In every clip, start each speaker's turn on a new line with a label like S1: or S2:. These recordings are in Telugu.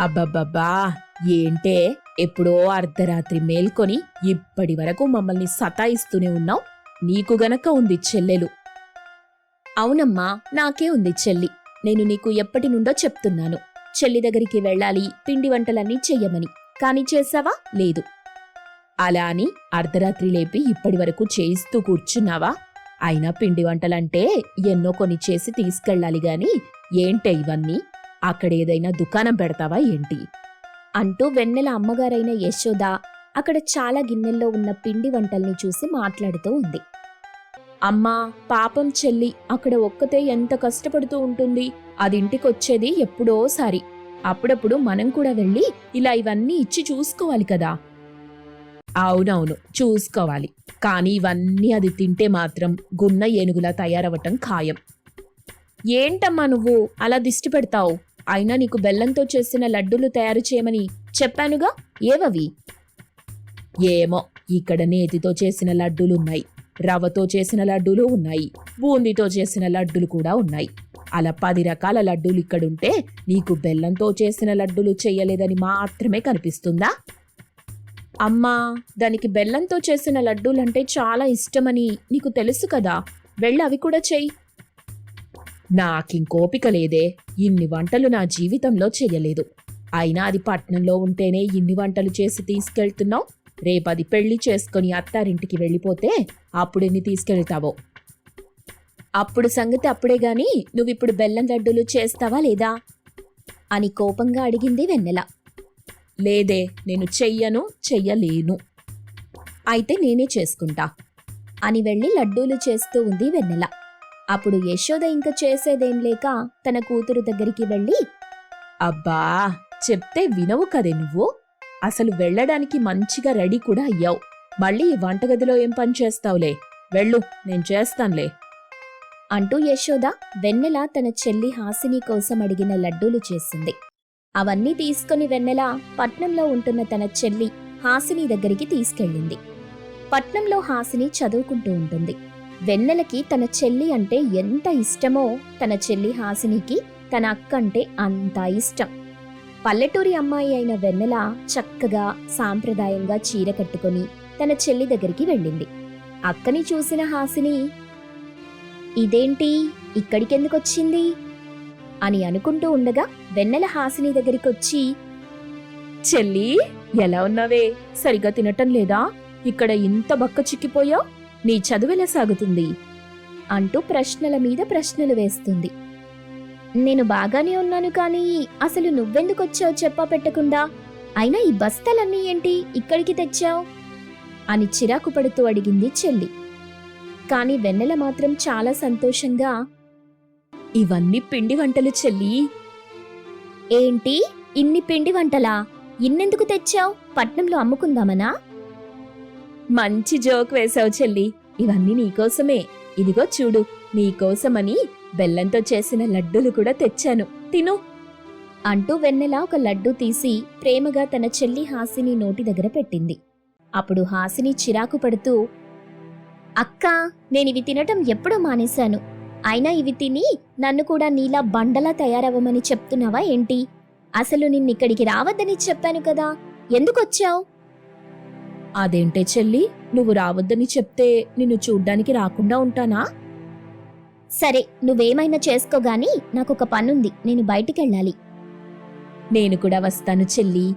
S1: అబ్బబ్బబ్బా ఏంటే? ఎప్పుడో అర్ధరాత్రి మేల్కొని ఇప్పటి వరకు మమ్మల్ని సతాయిస్తూనే ఉన్నావు? నీకు గనక ఉంది చెల్లెలు. అవునమ్మా నాకే ఉంది చెల్లి. నేను నీకు ఎప్పటి నుండో చెప్తున్నాను. చెల్లి దగ్గరికి వెళ్ళాలి పిండి వంటలన్నీ చెయ్యమని. కాని చేసావా? లేదు. అలా అని అర్ధరాత్రి లేపి ఇప్పటి వరకు చేయిస్తూ కూర్చున్నావా? అయినా పిండి వంటలంటే ఎన్నో కొన్ని చేసి తీసుకెళ్ళాలి గాని ఏంటే ఇవన్నీ? అక్కడ ఏదైనా దుకాణం పెడతావా ఏంటి? అంటూ వెన్నెల అమ్మగారైన యశోద అక్కడ చాలా గిన్నెల్లో ఉన్న పిండి వంటల్ని చూసి మాట్లాడుతూ ఉంది. అమ్మా పాపం చెల్లి అక్కడ ఒక్కతే ఎంత కష్టపడుతూ ఉంటుంది. అది ఇంటికొచ్చేది ఎప్పుడోసారి అప్పుడప్పుడు మనం కూడా వెళ్ళి ఇలా ఇవన్నీ ఇచ్చి చూసుకోవాలి కదా. అవునవును చూసుకోవాలి. కానీ ఇవన్నీ అది తింటే మాత్రం గున్న ఏనుగులా తయారవటం ఖాయం. ఏంటమ్మా నువ్వు? అలా దిష్టి పెడతావు? అయినా నీకు బెల్లంతో చేసిన లడ్డూలు తయారు చేయమని చెప్పానుగా? ఏవవి? ఏమో ఇక్కడ నేతితో చేసిన లడ్డూలున్నాయి రవ్వతో చేసిన లడ్డూలు ఉన్నాయి. బూందీతో చేసిన లడ్డూలు కూడా ఉన్నాయి. అలా పది రకాల లడ్డూలు ఇక్కడుంటే నీకు బెల్లంతో చేసిన లడ్డూలు చెయ్యలేదని మాత్రమే కనిపిస్తుందా? అమ్మా దానికి బెల్లంతో చేసిన లడ్డూలంటే చాలా ఇష్టమని నీకు తెలుసు కదా. వెళ్ళి అవి కూడా చెయ్యి నాకింకోపిక లేదే. ఇన్ని వంటలు నా జీవితంలో చెయ్యలేదు. అయినా అది పట్నంలో ఉంటేనే ఇన్ని వంటలు చేసి తీసుకెళ్తున్నావు? రేపది పెళ్ళి చేసుకొని అత్తారింటికి వెళ్ళిపోతే అప్పుడెన్ని తీసుకెళ్తావో? అప్పుడు సంగతి అప్పుడే గాని నువ్విప్పుడు బెల్లం లడ్డూలు చేస్తావా లేదా? అని కోపంగా అడిగింది వెన్నెల. లేదే నేను చెయ్యను చెయ్యలేను. అయితే నేనే చేసుకుంటా. అని వెళ్ళి లడ్డూలు చేస్తూ ఉంది వెన్నెల. అప్పుడు యశోద ఇంక చేసేదేం లేక తన కూతురు దగ్గరికి వెళ్ళి అబ్బా చెప్తే వినవు కదే నువ్వు. అసలు వెళ్ళడానికి మంచిగా రెడీ కూడా అయ్యావు. మళ్ళీ వంటగదిలో ఏం పని చేస్తావులే? వెళ్ళు నేను చేస్తానులే. అంటూ యశోద వెన్నెల తన చెల్లి హాసిని కోసం అడిగిన లడ్డూలు చేసింది. అవన్నీ తీసుకుని వెన్నెల పట్నంలో ఉంటున్న తన చెల్లి హాసిని దగ్గరికి తీసుకెళ్ళింది. పట్నంలో హాసిని చదువుకుంటూ ఉంటుంది. వెన్నెలకి తన చెల్లి అంటే ఎంత ఇష్టమో తన చెల్లి హాసినికి తన అక్క అంటే అంత ఇష్టం. పల్లెటూరి అమ్మాయి అయిన వెన్నెల చక్కగా సాంప్రదాయంగా చీర కట్టుకొని తన చెల్లి దగ్గరికి వెళ్ళింది. అక్కని చూసిన హాసిని ఇదేంటి? ఇక్కడికెందుకొచ్చింది అని అనుకుంటూ ఉండగా వెన్నెల హాసిని దగ్గరికొచ్చి చెల్లి ఎలా ఉన్నావే? సరిగా తినటం లేదా? ఇక్కడ ఇంత బక్క చిక్కిపోయావు? నీ చదువెలా సాగుతుంది అంటూ ప్రశ్నల మీద ప్రశ్నలు వేస్తుంది. నేను బాగానే ఉన్నాను కానీ అసలు నువ్వెందుకొచ్చావు చెప్పా పెట్టకుండా? అయినా ఈ బస్తాలన్నీ ఏంటి? ఇక్కడికి తెచ్చావు? అని చిరాకు పడుతూ అడిగింది చెల్లి. కాని వెన్నెల మాత్రం చాలా సంతోషంగా ఇవన్నీ పిండి వంటలు చెల్లి. ఏంటి? ఇన్ని పిండి వంటలా? ఇన్నెందుకు తెచ్చావు? పట్నంలో అమ్ముకుందామనా? మంచి జోక్ వేశావు చెల్లి. ఇవన్నీ నీకోసమే ఇదిగో చూడు నీకోసమని బెల్లంతో చేసిన లడ్డూలు కూడా తెచ్చాను. తిను. అంటూ వెన్నెల ఒక లడ్డు తీసి ప్రేమగా తన చెల్లి హాసిని నోటి దగ్గర పెట్టింది. అప్పుడు హాసిని చిరాకు పడుతూ అక్కా నేనివి తినటం ఎప్పుడో మానేశాను. అయినా ఇవి తిని నన్ను కూడా నీలా బండలా తయారవ్వమని చెప్తున్నావా ఏంటి? అసలు నిన్నిక్కడికి రావద్దని చెప్పాను కదా. ఎందుకొచ్చావు? అదేంటే చెల్లి నువ్వు రావద్దని చెప్తే నిన్ను చూడ్డానికి రాకుండా ఉంటానా? సరే నువ్వేమైనా చేసుకోగాని నాకొక పనుంది నేను బయటికెళ్ళాలి. నేను కూడా వస్తాను చెల్లి.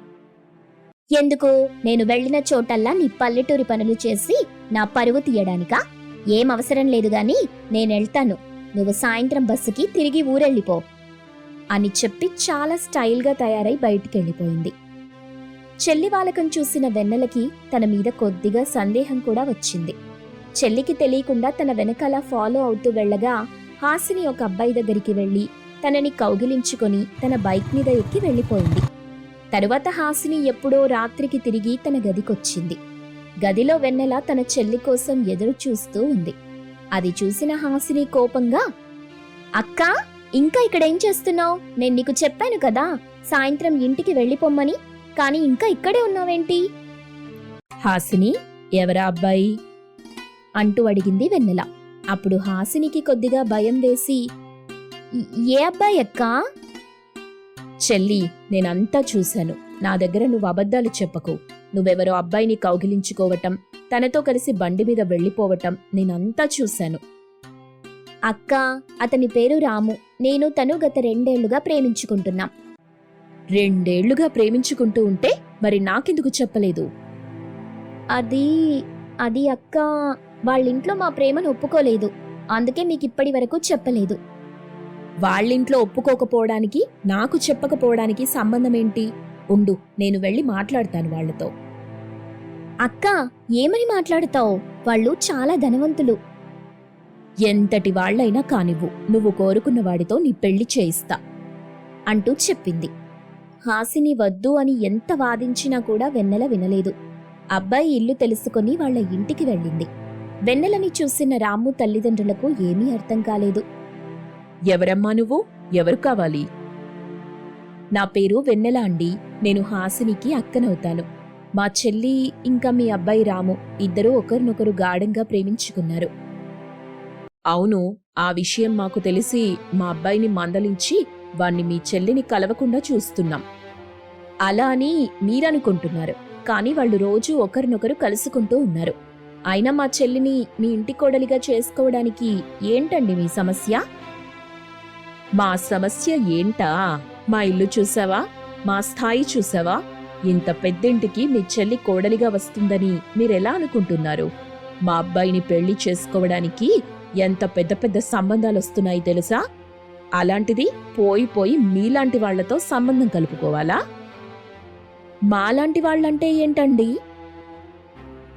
S1: ఎందుకు? నేను వెళ్ళిన చోటల్లా నీ పల్లెటూరి పనులు చేసి నా పరువు తీయడానికా? ఏం అవసరం లేదు గాని నేనెళ్తాను నువ్వు సాయంత్రం బస్సుకి తిరిగి ఊరెళ్ళిపో. అని చెప్పి చాలా స్టైల్గా తయారై బయటికెళ్ళిపోయింది. చెల్లివాలకం చూసిన వెన్నెలకి తన మీద కొద్దిగా సందేహం కూడా వచ్చింది. చెల్లికి తెలియకుండా తన వెనకాల ఫాలో అవుతూ వెళ్ళగా హాసిని ఒక అబ్బాయి దగ్గరికి వెళ్ళి తనని కౌగిలించుకొని తన బైక్ మీద ఎక్కి వెళ్ళిపోయింది. తరువాత హాసిని ఎప్పుడో రాత్రికి తిరిగి తన గదికొచ్చింది. గదిలో వెన్నెల తన చెల్లి కోసం ఎదురు చూస్తూ ఉంది. అది చూసిన హాసిని కోపంగా అక్కా ఇంకా ఇక్కడేం చేస్తున్నావు? నేను నీకు చెప్పాను కదా సాయంత్రం ఇంటికి వెళ్ళిపోమ్మని కానీ ఇంకా ఇక్కడే ఉన్నావేంటి? హాసిని ఎవరా అబ్బాయి? అంటూ అడిగింది వెన్నెల. అప్పుడు హాసినికి కొద్దిగా భయం వేసి ఏ అబ్బాయి అక్కా? చెల్లి నేనంతా చూశాను. నా దగ్గర నువ్వు అబద్ధాలు చెప్పకు. నువ్వెవరో అబ్బాయిని కౌగిలించుకోవటం తనతో కలిసి బండి మీద వెళ్ళిపోవటం నేనంతా చూశాను.
S2: అక్క అతని పేరు రాము. నేను తను గత రెండేళ్ళుగా ప్రేమించుకుంటున్నాం.
S1: రెండేళ్ళుగా ప్రేమించుకుంటూ ఉంటే మరి నాకెందుకు చెప్పలేదు?
S2: అది అది అక్క వాళ్ళింట్లో మా ప్రేమను ఒప్పుకోలేదు. అందుకే మీకు ఇప్పటి వరకు చెప్పలేదు.
S1: వాళ్ళింట్లో ఒప్పుకోకపోవడానికి నాకు చెప్పకపోవడానికి సంబంధం ఏంటి ఉండు నేను వెళ్ళి మాట్లాడతాను వాళ్ళతో.
S2: అక్క ఏమని మాట్లాడతావు? వాళ్ళు చాలా ధనవంతులు.
S1: ఎంతటి వాళ్ళైనా కానివ్వు నువ్వు కోరుకున్న వాడితో నీ పెళ్ళి చేయిస్తా
S2: అంటూ చెప్పింది. హాసిని వద్దు అని ఎంత వాదించినా కూడా వెన్నెల వినలేదు. అబ్బాయి ఇల్లు తెలుసుకొని వాళ్ళ ఇంటికి వెళ్ళింది. వెన్నెలని చూసిన రాము తల్లిదండ్రులకు ఏమీ అర్థం కాలేదు.
S1: ఎవరమ్మా నువ్వు? ఎవరు కావాలి? నా పేరు వెన్నెల అండి. నేను హాసినికి అక్కనవుతాను. మా చెల్లి ఇంకా మీ అబ్బాయి రాము ఇద్దరూ ఒకరినొకరు గాఢంగా ప్రేమించుకున్నారు. అవును ఆ విషయం మాకు తెలిసి మా అబ్బాయిని మందలించి వాణ్ణి మీ చెల్లిని కలవకుండా చూస్తున్నాం. అలా అని మీరనుకుంటున్నారు. కానీ వాళ్ళు రోజూ ఒకరినొకరు కలుసుకుంటూ ఉన్నారు. అయినా మా చెల్లిని మీ ఇంటి కోడలిగా చేసుకోవడానికి ఏంటండి మీ సమస్య? మా సమస్య ఏంటా? మా ఇల్లు చూసావా? మా స్థాయి చూసావా? ఇంత పెద్దింటికి మీ చెల్లి కోడలిగా వస్తుందని మీరెలా అనుకుంటున్నారు? మా అబ్బాయిని పెళ్ళి చేసుకోవడానికి ఎంత పెద్ద పెద్ద సంబంధాలు వస్తున్నాయి తెలుసా? అలాంటిది పోయి పోయి మీలాంటి వాళ్ళతో సంబంధం కలుపుకోవాలా? మాలాంటి వాళ్ళంటే ఏంటండి?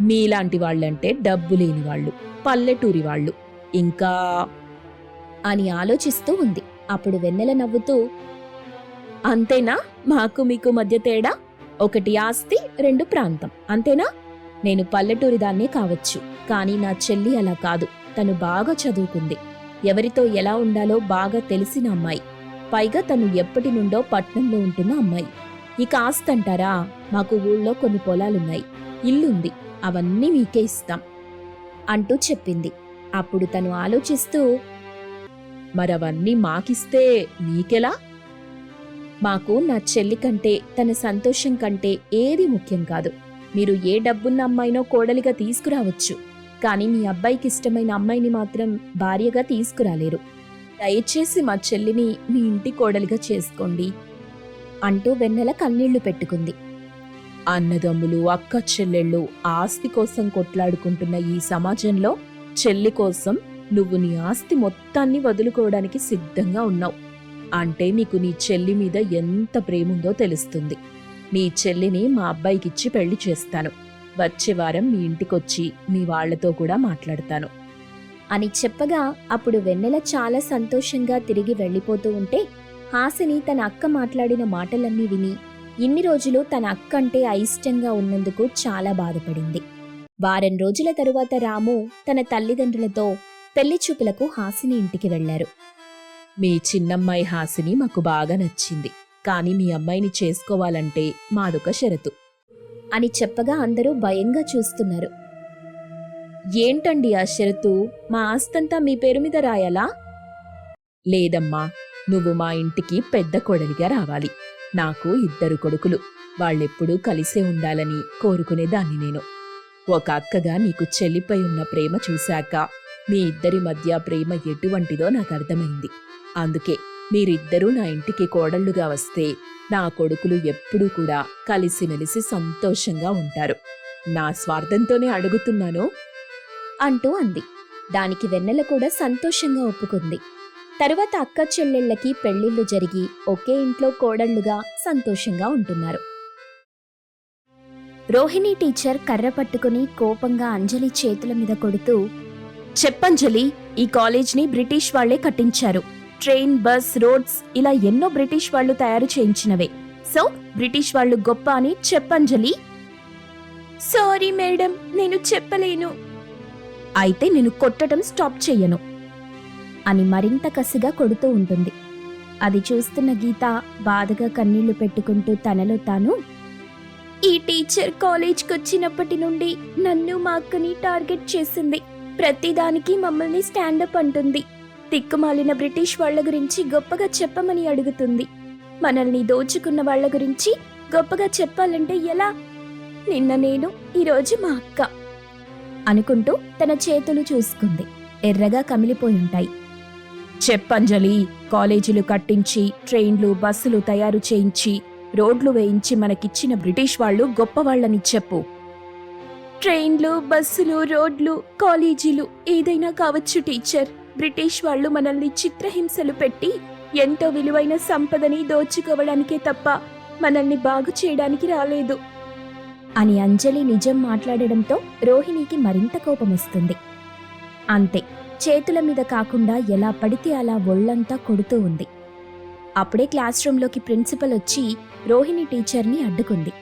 S1: మీలాంటి వాళ్ళంటే డబ్బు లేని వాళ్ళు పల్లెటూరి వాళ్ళు. ఇంకా
S2: అని ఆలోచిస్తూ ఉంది. అప్పుడు వెన్నెల నవ్వుతూ
S1: అంతేనా? మాకు మీకు మధ్య తేడా? ఒకటి ఆస్తి రెండు ప్రాంతం. అంతేనా? నేను పల్లెటూరి దాన్నే కావచ్చు. కానీ నా చెల్లి అలా కాదు. తను బాగా చదువుకుంది. ఎవరితో ఎలా ఉండాలో బాగా తెలిసిన అమ్మాయి. పైగా తను ఎప్పటి నుండో పట్నంలో ఉంటున్న అమ్మాయి. ఇక ఆస్తి అంటారా? మాకు ఊళ్ళో కొన్ని పొలాలున్నాయి. ఇల్లుంది. అవన్నీ మీకే ఇస్తాం.
S2: అంటూ చెప్పింది. అప్పుడు తను ఆలోచిస్తూ
S1: మరవన్నీ మాకిస్తే మీకెలా? మాకు నా చెల్లి కంటే తన సంతోషం కంటే ఏది ముఖ్యం కాదు. మీరు ఏ డబ్బున్న అమ్మాయినో కోడలిగా తీసుకురావచ్చు. కానీ మీ అబ్బాయికి ఇష్టమైన అమ్మాయిని మాత్రం భార్యగా తీసుకురాలేరు. దయచేసి మా చెల్లిని మీ ఇంటి కోడలిగా చేసుకోండి
S2: అంటూ వెన్నెల కన్నీళ్ళు పెట్టుకుంది.
S1: అన్నదమ్ములు అక్క చెల్లెళ్ళు ఆస్తి కోసం కొట్లాడుకుంటున్న ఈ సమాజంలో చెల్లి కోసం నువ్వు నీ ఆస్తి మొత్తాన్ని వదులుకోవడానికి సిద్ధంగా ఉన్నావు. అంటే నీకు నీ చెల్లి మీద ఎంత ప్రేముందో తెలుస్తుంది. నీ చెల్లిని మా అబ్బాయికిచ్చి పెళ్ళి చేస్తాను. వచ్చే వారం మీ ఇంటికొచ్చి మీ వాళ్ళతో కూడా మాట్లాడతాను.
S2: అని చెప్పగా అప్పుడు వెన్నెల చాలా సంతోషంగా తిరిగి వెళ్ళిపోతూ ఉంటే హాసిని తన అక్క మాట్లాడిన మాటలన్నీ విని ఇన్ని రోజులు తన అక్క అంటే అయిష్టంగా ఉన్నందుకు చాలా బాధపడింది. వారం రోజుల తరువాత రాము తన తల్లిదండ్రులతో పెళ్ళి చూపులకు హాసిని ఇంటికి వెళ్ళారు
S1: మీ చిన్నమ్మాయి హాసిని మాకు బాగా నచ్చింది. కానీ మీ అమ్మాయిని చేసుకోవాలంటే మాదొక షరతు.
S2: అని చెప్పగా అందరూ భయంగా చూస్తున్నారు.
S1: ఏంటండి ఆ షరతు? మా ఆస్తంతా మీ పేరు మీద రాయాలా? లేదమ్మా నువ్వు మా ఇంటికి పెద్ద కొడలిగా రావాలి. నాకు ఇద్దరు కొడుకులు. వాళ్ళెప్పుడూ కలిసే ఉండాలని కోరుకునేదాన్ని నేను. ఒక అక్కగా నీకు చెల్లిపై ఉన్న ప్రేమ చూశాక మీ ఇద్దరి మధ్య ప్రేమ ఎటువంటిదో నాకు అర్థమైంది. అందుకే మీరిద్దరూ నా ఇంటికి కోడళ్ళుగా వస్తే నా కొడుకులు ఎప్పుడూ కూడా కలిసిమెలిసి సంతోషంగా ఉంటారు. నా స్వార్థంతోనే అడుగుతున్నాను?
S2: అంటూ అంది. దానికి వెన్నెల కూడా సంతోషంగా ఒప్పుకుంది. తరువాత అక్క చెల్లెళ్ళకి పెళ్ళిళ్ళు జరిగి ఒకే ఇంట్లో కోడళ్ళుగా సంతోషంగా ఉంటున్నారు. రోహిణి టీచర్ కర్ర పట్టుకుని కోపంగా అంజలి చేతుల మీద కొడుతూ
S1: చెప్పంజలి ఈ కాలేజ్ని బ్రిటిష్ వాళ్ళే కట్టించారు. ట్రైన్ బస్ రోడ్స్ ఇలా ఎన్నో బ్రిటిష్ వాళ్ళు తయారు చేయించినవే. సో బ్రిటిష్ వాళ్ళు గొప్ప అని చెప్పంజలి. సారీ మేడం నేను చెప్పలేను. అయితే నేను కొట్టడం స్టాప్ చెయ్యను.
S2: అని మరింత కసిగా కొడుతూ ఉంటుంది. అది చూస్తున్న గీత బాధగా కన్నీళ్ళు పెట్టుకుంటూ తనలో తాను ఈ టీచర్ కాలేజ్కి వచ్చినప్పటి నుండి నన్ను మా అక్కని టార్గెట్ చేసింది. ప్రతిదానికి మమ్మల్ని స్టాండప్ అంటుంది. తిక్కుమాలిన బ్రిటిష్ వాళ్ళ గురించి గొప్పగా చెప్పమని అడుగుతుంది.
S1: మనల్ని దోచుకున్న వాళ్ళ గురించి గొప్పగా చెప్పాలంటే ఎలా? నిన్న నేను ఈరోజు మా అక్క అనుకుంటూ తన చేతులు చూసుకుంది. ఎర్రగా కమిలిపోయి ఉంటాయి
S3: చెప్పంజలి కాలేజీలు కట్టించి ట్రైన్లు బస్సులు తయారు చేయించి రోడ్లు వేయించి మనకిచ్చిన బ్రిటిష్ వాళ్ళు గొప్పవాళ్ళని చెప్పు.
S1: ట్రైన్లు బస్సులు రోడ్లు కాలేజీలు ఏదైనా కావచ్చు టీచర్. బ్రిటిష్ వాళ్ళు మనల్ని చిత్రహింసలు పెట్టి ఎంతో విలువైన సంపదని దోచుకోవడానికే తప్ప మనల్ని బాగు చేయడానికి రాలేదు. అని అంజలి నిజం మాట్లాడడంతో రోహిణికి మరింత కోపం వస్తుంది. అంతే చేతుల మీద కాకుండా ఎలా పడితే అలా ఒళ్ళంతా కొడుతూ ఉంది. అప్పుడే క్లాస్ రూంలోకి ప్రిన్సిపల్ వచ్చి రోహిణి టీచర్ని అడ్డుకుంది.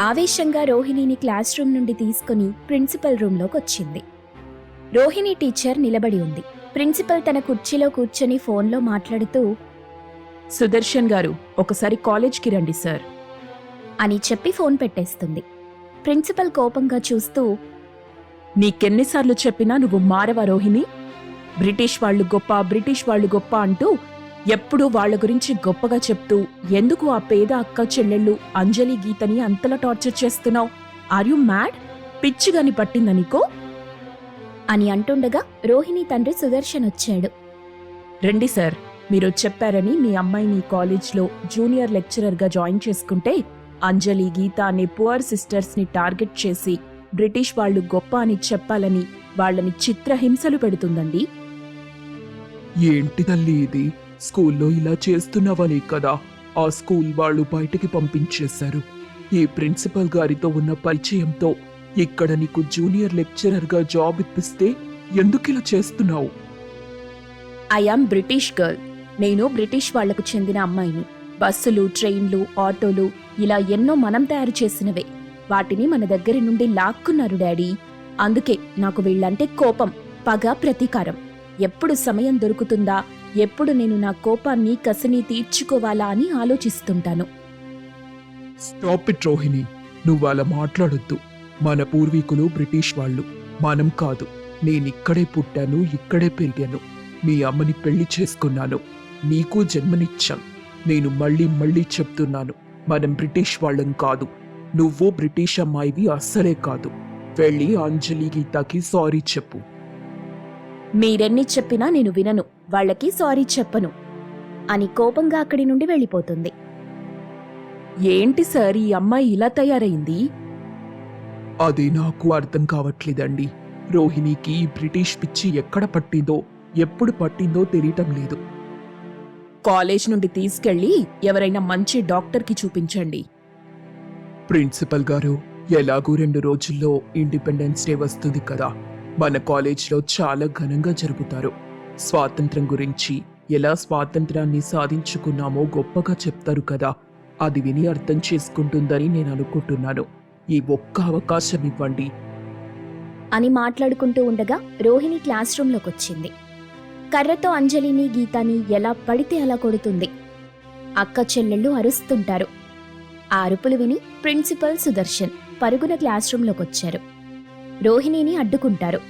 S1: ఆవేశంగా రోహిణిని క్లాస్ రూమ్ నుండి తీసుకుని ప్రిన్సిపల్ రూంలోకి వచ్చింది. రోహిణి టీచర్ నిలబడి ఉంది. ప్రిన్సిపల్ తన కుర్చీలో కూర్చొని ఫోన్లో మాట్లాడుతూ
S3: సుదర్శన్ గారు ఒకసారి కాలేజ్కి రండి సార్.
S1: అని చెప్పి ఫోన్ పెట్టేస్తుంది. ప్రిన్సిపల్ కోపంగా చూస్తూ
S3: నీకెన్నిసార్లు చెప్పినా నువ్వు మారవా రోహిణి? బ్రిటిష్ వాళ్ళు గొప్ప బ్రిటిష్ వాళ్ళు గొప్ప అంటూ ఎప్పుడూ వాళ్ళ గురించి గొప్పగా చెప్తూ ఎందుకు ఆ పేద అక్క చెల్లెళ్ళు అంజలి గీతని అంతలా టార్చర్ చేస్తున్నావు? Are you mad? పిచ్చిగాని పట్టిందా నీకో?
S1: అని అంటుండగా రోహిణి తండ్రి సుదర్శన్ వచ్చాడు.
S3: రండి సార్ మీరు చెప్పారని మీ అమ్మాయిని కాలేజ్లో జూనియర్ లెక్చరర్గా జాయిన్ చేసుకుంటే అంజలి గీత అనే పువర్ సిస్టర్స్ని టార్గెట్ చేసి బ్రిటిష్ వాళ్ళు గొప్ప అని చెప్పాలని వాళ్ళని చిత్రహింసలు పెడుతుందండి.
S4: ఏంటి తల్లి ఇది? స్కూల్లో ఇలా చేస్తున్నావని కదా. ఆ స్కూల్ వాళ్ళు బయటికి పంపించేశారు. ఈ ప్రిన్సిపల్ గారితో ఉన్న పరిచయంతో ఇక్కడ నీకు జూనియర్ లెక్చరర్గా జాబ్ ఇప్పిస్తే ఎందుకు ఇలా చేస్తున్నావు?
S3: ఐ ఆమ్ బ్రిటిష్ గర్ల్ నేను బ్రిటిష్ వాళ్ళకు చెందిన అమ్మాయిని. బస్సులు ట్రైన్లు ఆటోలు ఇలా ఎన్నో మనం తయారు చేసినవే. వాటిని మన దగ్గర నుండి లాక్కున్నారు డాడీ. అందుకే నాకు వీళ్ళంటే కోపం పగ ప్రతీకారం. ఎప్పుడు సమయం దొరుకుతుందా ఎప్పుడు నేను నా కోపాన్ని కసిని తీర్చుకోవాలా అని ఆలోచిస్తుంటాను.
S4: Stop it Rohini. నువ్వు అలా మాట్లాడొద్దు. మన పూర్వీకులు బ్రిటిష్ వాళ్ళు. మనం కాదు నేనిక్కడే పుట్టాను ఇక్కడే పెరిగాను. మీ అమ్మని పెళ్ళి చేసుకున్నాను. నీకు జన్మనిచ్చాం. నేను మళ్ళీ మళ్ళీ చెప్తున్నాను మనం బ్రిటిష్ వాళ్ళం కాదు. నువ్వు బ్రిటిష్ అమ్మాయివి అస్సలే కాదు. వెళ్ళి అంజలి గీతకి సారీ చెప్పు.
S1: మీరెన్ని చెప్పినా నేను వినను వాళ్ళకి సారీ చెప్పను అని కోపంగా అక్కడి నుండి వెళ్ళిపోతుంది.
S3: ఏంటి సార్ ఈ అమ్మాయి ఇలా తయారైంది?
S4: అది నాకు అర్థం కావట్లేదండి. రోహిణికి ఈ బ్రిటిష్ పిచ్చి ఎక్కడ పట్టిందో ఎప్పుడు పట్టిందో తెలియటం లేదు.
S3: కాలేజ్ నుండి తీసుకెళ్ళి ఎవరైనా మంచి డాక్టర్కి చూపించండి.
S4: ప్రిన్సిపల్ గారు ఎలాగూ రెండు రోజుల్లో ఇండిపెండెన్స్ డే వస్తుంది కదా. మన కాలేజ్లో చాలా ఘనంగా జరుపుతారు. స్వాతంత్రం గురించి ఎలా స్వాతంత్రాన్ని సాధించుకున్నామో గొప్పగా చెప్తారు కదా. అది విని అర్థం చేసుకుంటుందని నేను అనుకుంటున్నాను. ఈ ఒక్క అవకాశం ఇవ్వండి.
S1: అని మాట్లాడుకుంటూ ఉండగా రోహిణి క్లాస్ రూంలోకి వచ్చింది కర్రతో అంజలిని గీతాని ఎలా పడితే అలా కొడుతుంది. అక్క చెల్లెళ్ళు అరుస్తుంటారు. ఆ అరుపులు విని ప్రిన్సిపల్ సుదర్శన్ పరుగున క్లాస్ రూంలోకి వచ్చారు రోహిణిని అడ్డుకుంటారు.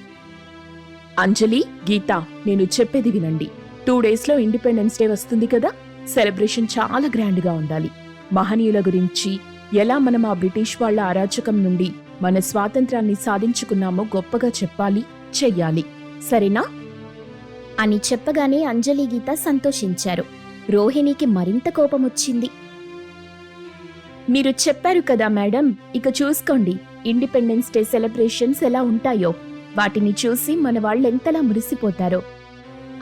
S3: అంజలి గీత నేను చెప్పేది వినండి. టూ డేస్లో ఇండిపెండెన్స్ డే వస్తుంది కదా? సెలబ్రేషన్ చాలా గ్రాండ్గా ఉండాలి. మహనీయుల గురించి ఎలా మనం ఆ బ్రిటిష్ వాళ్ళ అరాచకం నుండి మన స్వాతంత్రాన్ని సాధించుకున్నామో గొప్పగా చెప్పాలి చెయ్యాలి. సరేనా?
S1: అని చెప్పగానే అంజలి గీత సంతోషించారు. రోహిణికి మరింత కోపం వచ్చింది. మీరు చెప్పారు కదా మేడం ఇక చూసుకోండి ఇండిపెండెన్స్ డే సెలబ్రేషన్స్ ఎలా ఉంటాయో. వాటిని చూసి మన వాళ్ళు ఎంతలా మురిసిపోతారో.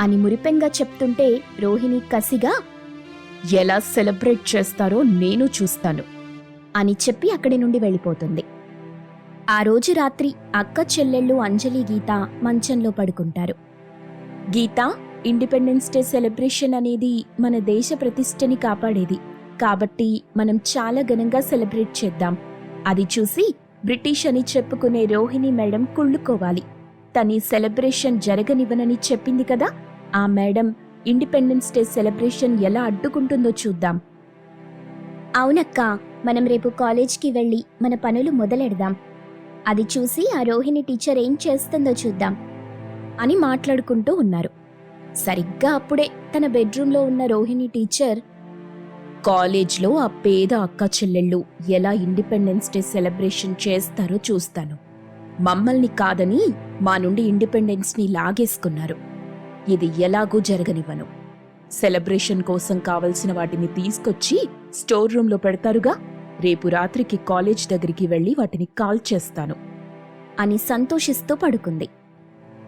S1: అని మురిపెంగా చెప్తుంటే రోహిణి కసిగా
S3: ఎలా సెలబ్రేట్ చేస్తారో నేను చూస్తాను.
S1: అని చెప్పి అక్కడి నుండి వెళ్ళిపోతుంది. ఆ రోజు రాత్రి అక్క చెల్లెళ్ళు అంజలి గీత మంచంలో పడుకుంటారు. గీత ఇండిపెండెన్స్ డే సెలబ్రేషన్ అనేది మన దేశ ప్రతిష్టని కాపాడేది. కాబట్టి మనం చాలా ఘనంగా సెలబ్రేట్ చేద్దాం. అది చూసి బ్రిటిష్ అని చెప్పుకునే రోహిణి మేడం కుళ్ళుకోవాలి. తని సెలబ్రేషన్ జరగనివ్వనని చెప్పింది కదా ఆ మేడం ఇండిపెండెన్స్ డే సెలబ్రేషన్ ఎలా అడ్డుకుంటుందో చూద్దాం. అవునక్క మనం రేపు కాలేజ్కి వెళ్ళి మన పనులు మొదలెడదాం. అది చూసి ఆ రోహిణి టీచర్ ఏం చేస్తుందో చూద్దాం అని మాట్లాడుకుంటూ ఉన్నారు. సరిగ్గా అప్పుడే తన బెడ్రూమ్లో ఉన్న రోహిణి టీచర్ కాలేజ్లో ఆ పేద అక్క చెల్లెళ్ళు ఎలా ఇండిపెండెన్స్ డే సెలబ్రేషన్ చేస్తారో చూస్తాను. మమ్మల్ని కాదని మా నుండి ఇండిపెండెన్స్ని లాగేసుకున్నారు. ఇది ఎలాగూ జరగనివ్వను. సెలబ్రేషన్ కోసం కావలసిన వాటిని తీసుకొచ్చి స్టోర్ రూమ్లో పెడతారుగా? రేపు రాత్రికి కాలేజ్ దగ్గరికి వెళ్ళి వాటిని కాల్ చేస్తాను.
S2: అని సంతోషిస్తూ పడుకుంది.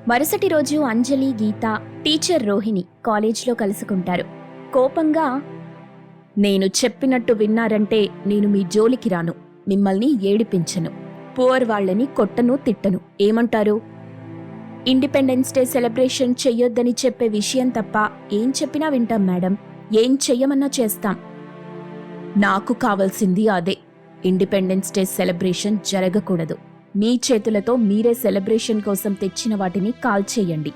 S2: మరుసటి రోజు అంజలి గీత టీచర్ రోహిణి కాలేజ్లో కలుసుకుంటారు. కోపంగా
S1: నేను చెప్పినట్టు విన్నారంటే నేను మీ జోలికి రాను. మిమ్మల్ని ఏడిపించను. పువర్ వాళ్ళని కొట్టను తిట్టను. ఏమంటారు? ఇండిపెండెన్స్ డే సెలబ్రేషన్ చెయ్యొద్దని చెప్పే విషయం తప్ప ఏం చెప్పినా వింటాం మేడం. ఏం చెయ్యమన్నా చేస్తాం. నాకు కావాల్సింది అదే. ఇండిపెండెన్స్ డే సెలబ్రేషన్ జరగకూడదు. మీ చేతులతో మీరే సెలబ్రేషన్ కోసం తెచ్చిన వాటిని కాల్ చేయండి.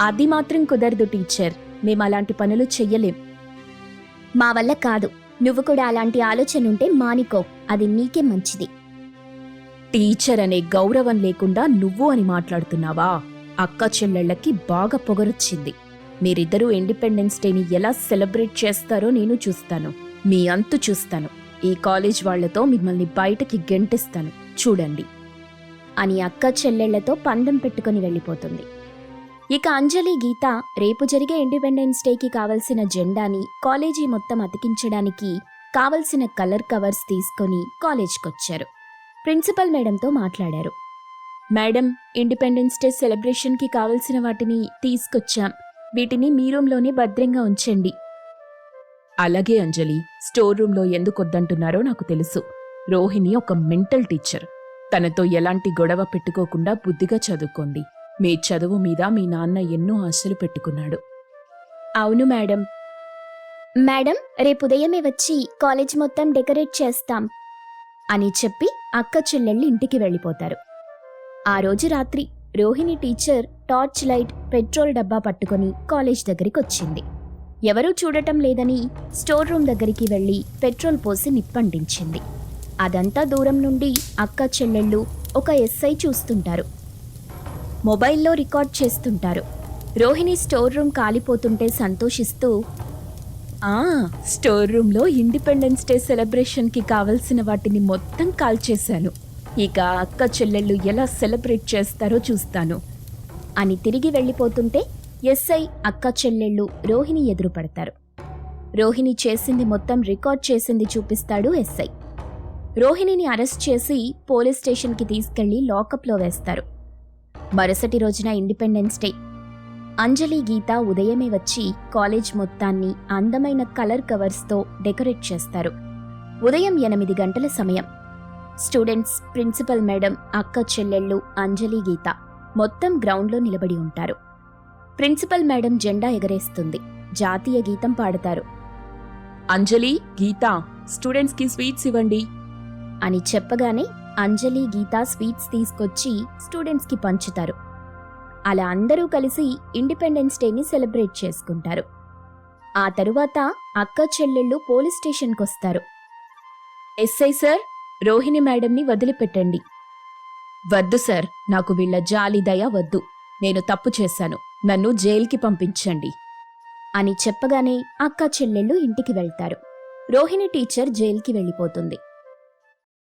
S1: అది మాత్రం కుదరదు టీచర్. మేము అలాంటి పనులు చెయ్యలేం.
S2: మా వల్ల కాదు. నువ్వు కూడా అలాంటి ఆలోచన ఉంటే మానికో. అది నీకే మంచిది.
S1: టీచర్ అనే గౌరవం లేకుండా నువ్వు అని మాట్లాడుతున్నావా? అక్క చెల్లెళ్ళకి బాగా పొగరొచ్చింది. మీరిద్దరూ ఇండిపెండెన్స్ డేని ఎలా సెలబ్రేట్ చేస్తారో నేను చూస్తాను. మీ అంతు చూస్తాను. ఈ కాలేజ్ వాళ్ళతో మిమ్మల్ని బయటకి గెంటిస్తాను. చూడండి.
S2: అని అక్క చెల్లెళ్ళతో పందెం పెట్టుకుని వెళ్ళిపోతుంది. ఇక అంజలి గీత రేపు జరిగే ఇండిపెండెన్స్ డేకి కావలసిన జెండాని కాలేజీ మొత్తం అతికించడానికి కావలసిన కలర్ కవర్స్ తీసుకొని కాలేజ్కొచ్చారు. ప్రిన్సిపల్ మేడంతో మాట్లాడారు.
S1: మేడం ఇండిపెండెన్స్ డే సెలబ్రేషన్కి కావలసిన వాటిని తీసుకొచ్చాం. వీటిని మీ రూమ్లోనే భద్రంగా ఉంచండి. అలాగే అంజలి స్టోర్ రూమ్లో ఎందుకొద్దంటున్నారో నాకు తెలుసు. రోహిణి ఒక మెంటల్ టీచర్. తనతో ఎలాంటి గొడవ పెట్టుకోకుండా బుద్ధిగా చదువుకోండి. మీ చదువు మీద మీ నాన్న ఎన్నో ఆశలు పెట్టుకున్నాడు. అవును మేడం.
S2: మేడం రేపు ఉదయమే వచ్చి కాలేజ్ మొత్తం డెకరేట్ చేస్తాం అని చెప్పి అక్క చెల్లెళ్ళు ఇంటికి వెళ్ళిపోతారు. ఆ రోజు రాత్రి Rohini teacher torch light petrol డబ్బా పట్టుకొని కాలేజ్ దగ్గరికి వచ్చింది. ఎవరూ చూడటం లేదని స్టోర్ రూమ్ దగ్గరికి వెళ్ళి పెట్రోల్ పోసి నిప్పంటించింది అదంతా దూరం నుండి అక్క చెల్లెళ్ళు ఒక ఎస్ఐ చూస్తుంటారు. మొబైల్లో రికార్డ్ చేస్తుంటారు. రోహిణి స్టోర్ రూమ్ కాలిపోతుంటే సంతోషిస్తూ
S1: ఆ స్టోర్ రూమ్లో ఇండిపెండెన్స్ డే సెలబ్రేషన్కి కావలసిన వాటిని మొత్తం కాల్ చేశాను ఇక అక్క చెల్లెళ్ళు ఎలా సెలబ్రేట్ చేస్తారో చూస్తాను.
S2: అని తిరిగి వెళ్ళిపోతుంటే ఎస్ఐ అక్క చెల్లెళ్ళు రోహిణి ఎదురుపడతారు. రోహిణి చేసింది మొత్తం రికార్డ్ చేసింది చూపిస్తాడు ఎస్ఐ. రోహిణిని అరెస్ట్ చేసి పోలీస్ స్టేషన్కి తీసుకెళ్ళి లాకప్లో వేస్తారు. మరుసటి రోజున ఇండిపెండెన్స్ డే. అంజలి గీత ఉదయమే వచ్చి కాలేజ్ మొత్తాన్ని అందమైన కలర్ కవర్స్తో డెకరేట్ చేస్తారు. ఉదయం ఎనిమిది గంటల సమయం. స్టూడెంట్స్ ప్రిన్సిపల్ మేడం అక్క చెల్లెళ్ళు అంజలి గీత మొత్తం గ్రౌండ్లో నిలబడి ఉంటారు. ప్రిన్సిపల్ మేడం జెండా ఎగరేస్తుంది. జాతీయ గీతం పాడతారు.
S1: అంజలి గీత స్టూడెంట్స్కి స్వీట్స్ ఇవ్వండి.
S2: అని చెప్పగానే అంజలి గీత స్వీట్స్ తీసుకొచ్చి స్టూడెంట్స్కి పంచుతారు. అలా అందరూ కలిసి ఇండిపెండెన్స్ డేని సెలబ్రేట్ చేసుకుంటారు. ఆ తరువాత అక్క చెల్లెళ్ళు పోలీస్ స్టేషన్కి వస్తారు
S1: ఎస్ఐ సార్ రోహిణి మేడంని వదిలిపెట్టండి. వద్దు సార్ నాకు వీళ్ళ జాలి దయ వద్దు. నేను తప్పు చేశాను. నన్ను జైలుకి పంపించండి
S2: అని చెప్పగానే అక్క చెల్లెళ్ళు ఇంటికి వెళ్తారు. రోహిణి టీచర్ జైలుకి వెళ్ళిపోతుంది.